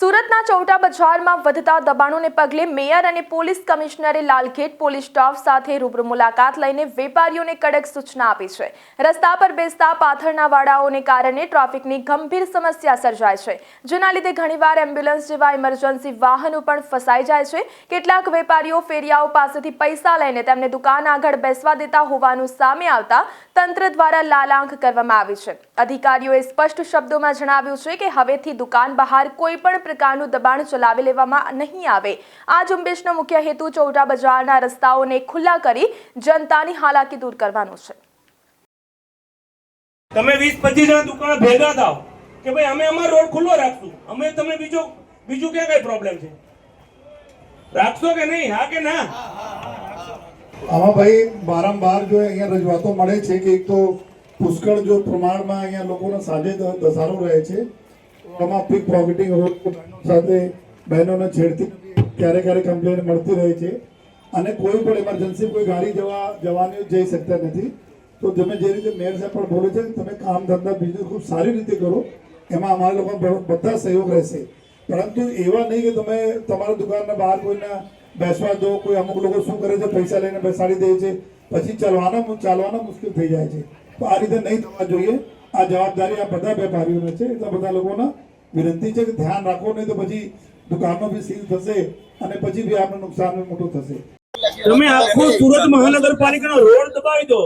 સુરતના ચૌટા બજારમાં વધતા દબાણોને પગલે મેયર અને પોલીસ કમિશનરે લાલગેટ પોલીસ સ્ટાફ સાથે રૂબરૂ મુલાકાત લઈને વેપારીઓને કડક સૂચના આપી છે. રસ્તા પર બેસતા પાથરના વાડાઓને કારણે ટ્રાફિકની ગંભીર સમસ્યા સર્જાય છે. જેના લીધે ઘણીવાર એમ્બ્યુલન્સ જેવા ઇમરજન્સી વાહનો પણ ફસાઈ જાય છે. કેટલાક વેપારીઓ ફેરિયાઓ પાસેથી પૈસા લઈને તેમને દુકાન આગળ બેસવા દેતા હોવાનું સામે આવતા તંત્ર દ્વારા લાલાંક કરવામાં આવી છે. અધિકારીઓએ સ્પષ્ટ શબ્દોમાં જણાવ્યું છે કે હવેથી દુકાન બહાર કોઈ પણ પ્રકારનું દબાણ ચલાવી લેવામાં નહીં આવે. આ ઝુંબેશનો મુખ્ય હેતુ ચૌટા બજારના રસ્તાઓને ખુલ્લા કરી જનતાની હાલાકી દૂર કરવાનો છે. તમે વીસ પચીસ જણા દુકાન ભેગા થાવ કે ભાઈ અમે અમારો રોડ ખુલ્લો રાખશું. અમે તમને બીજો બીજું ક્યાં કઈ પ્રોબ્લેમ છે? રાખશો કે નહીં? હા કે ના? આમાં ભાઈ વારંવાર જો અહીંયા રજૂઆતો મળે છે કે એક તો પુષ્કળ જો પ્રમાણમાં અહીંયા લોકોનો સાંજે ધસારો રહે છે. હોય તો બહેનો સાથે, બહેનોને છેડતી ક્યારેક ક્યારેક કમ્પ્લેન મળતી રહે છે. અને કોઈ પણ ઇમરજન્સી કોઈ ગાડી જવા, જવાની જઈ શકતા નથી. તો તમે જે રીતે મેયર સાહેબ પણ બોલે છે, તમે કામ ધંધા બિઝનેસ ખૂબ સારી રીતે કરો, એમાં અમારા લોકો બધા સહયોગ રહેશે. પરંતુ એવા નહીં કે તમે તમારા દુકાનના બહાર કોઈને બેસવા દો, કોઈ અમુક લોકો શું કરે છે, પૈસા લઈને બેસાડી દે છે. પછી ચાલવાનો ચાલવાનો મુશ્કેલ થઈ જાય છે. તો આ રીતે નહીં થવા જોઈએ. આ જવાબદારી આ બધા વેપારીઓને છે, એટલા બધા લોકોના વિનંતી છે કે ધ્યાન રાખો, નહીં તો પછી દુકાનો બી સીલ થશે અને પછી બી આપણે નુકસાન મોટું થશે. તમે આખો સુરત મહાનગરપાલિકાનો રોડ દબાવી દો.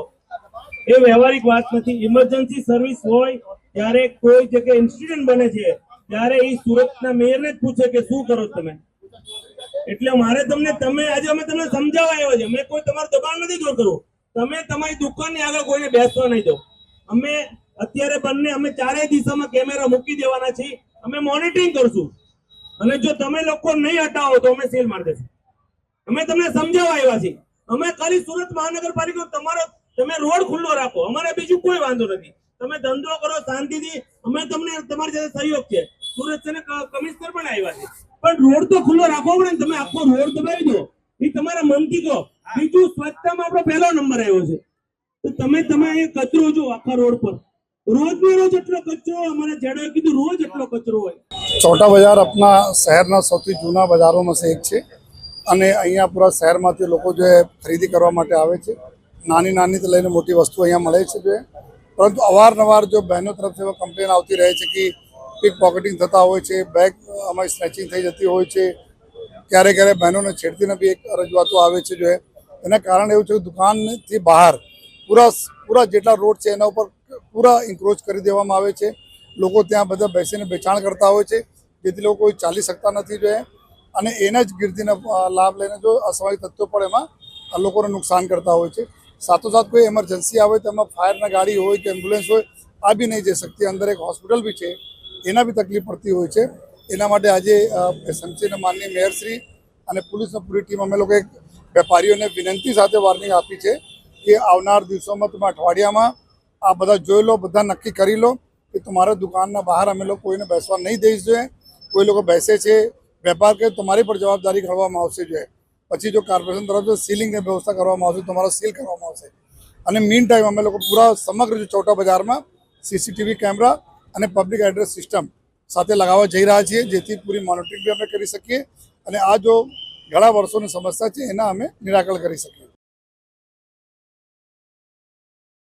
એ વ્યવહારિક વાત નથી. ઇમરજન્સી સર્વિસ હોય, ત્યારે કોઈ જગ્યાએ ઇન્સિડન્ટ બને છે, ત્યારે એ સુરતના મેયરને જ પૂછે કે શું કરો તમે? એટલે મારે તમને, તમે, આજે અમે તમને સમજાવવા આવ્યા છે મેં કોઈ તમારું દબાણ નથી દૂર કરવું. તમે તમારી દુકાનની આગળ કોઈને બેસવા નહીં દો. અમે અત્યારે બંને અમે ચારેય દિશામાં કેમેરા મૂકી દેવાના છીએ. અમે મોનિટરિંગ કરશું. અને જો તમે લોકો નહીં હટાવો તો અમે સીલ મારી દેશું. અમે તમને સમજાવવા આવ્યા છીએ. અમે ખાલી સુરત મહાનગરપાલિકા તમારો તમે રોડ ખુલ્લો રાખો. અમારે બીજું કોઈ વાંધો નથી. તમે ધંધો કરો શાંતિથી. અમે તમને તમારી સાથે સહયોગ છે. સુરત છે કમિશનર પણ આવ્યા છે. પણ રોડ તો ખુલ્લો રાખવો પડે ને તમે આખો રોડ દબાવી દો. એ તમારા મનથી કહો. બીજું સ્વચ્છતામાં આપણો પહેલો નંબર આવ્યો છે. તો તમે તમે અહીંયા કચરો જો આખા રોડ પર. ચોટા બજાર આપણા શહેરના સૌથી જૂના બજારોમાં સે એક છે. અને અહીંયા પૂરા શહેરમાંથી લોકો જે ખરીદી કરવા માટે આવે છે, નાની નાની લઈને મોટી વસ્તુ અહીંયા મળે છે જે. પરંતુ અવારનવાર જો બહેનો તરફથી એવા કમ્પ્લેન આવતી રહે છે કે પિક પોકેટિંગ થતા હોય છે બેગ અમારી સ્નેચિંગ થઈ જતી હોય છે. ક્યારેક ક્યારેક બહેનોને છેડતીને બી એક રજૂઆતો આવે છે જો. એના કારણે એવું છે કે દુકાનથી બહાર પૂરા પૂરા જેટલા રોડ છે એના ઉપર પૂરા ઇન્ક્રોચ કરી દેવામાં આવે છે. લોકો ત્યાં બધા બેસીને વેચાણ કરતા હોય છે. જેથી લોકો કોઈ ચાલી શકતા નથી જો અને એના જ ગીર્દીનો લાભ લઈને જો અસવાય તત્વો પણ એમાં આ લોકોને નુકસાન કરતા હોય છે. સાથોસાથ કોઈ એમરજન્સી આવે, તો એમાં ફાયરના ગાડી હોય કે એમ્બ્યુલન્સ હોય, આ બી નહીં જઈ શકતી. અંદર એક હોસ્પિટલ બી છે. એના બી તકલીફ પડતી હોય છે. એના માટે આજે એસએમસીના માનનીય મેયરશ્રી અને પોલીસની પૂરી ટીમ, અમે લોકો એક વેપારીઓને વિનંતી સાથે વાર્નિંગ આપી છે કે આવનાર દિવસોમાં તમે અઠવાડિયામાં આ બધા જોઈ લો, બધા નક્કી કરી લો કે તમારા દુકાનના બહાર અમે લોકો કોઈને બેસવા નહીં દઈ જોઈએ. કોઈ લોકો બેસે છે, વેપાર કરે, તમારી પર જવાબદારી કરવામાં આવશે જોઈએ. પછી જો કોર્પોરેશન તરફથી સીલિંગની વ્યવસ્થા કરવામાં આવશે, તમારો સીલ કરવામાં આવશે. અને મીન ટાઈમ અમે લોકો પૂરા સમગ્ર જો ચોટા બજારમાં સીસીટીવી કેમેરા અને પબ્લિક એડ્રેસ સિસ્ટમ સાથે લગાવવા જઈ રહ્યા છીએ, જેથી પૂરી મોનિટરિંગ બી અમે કરી શકીએ. અને આ જો ઘણા વર્ષોની સમસ્યા છે, એના અમે નિરાકરણ કરી શકીએ.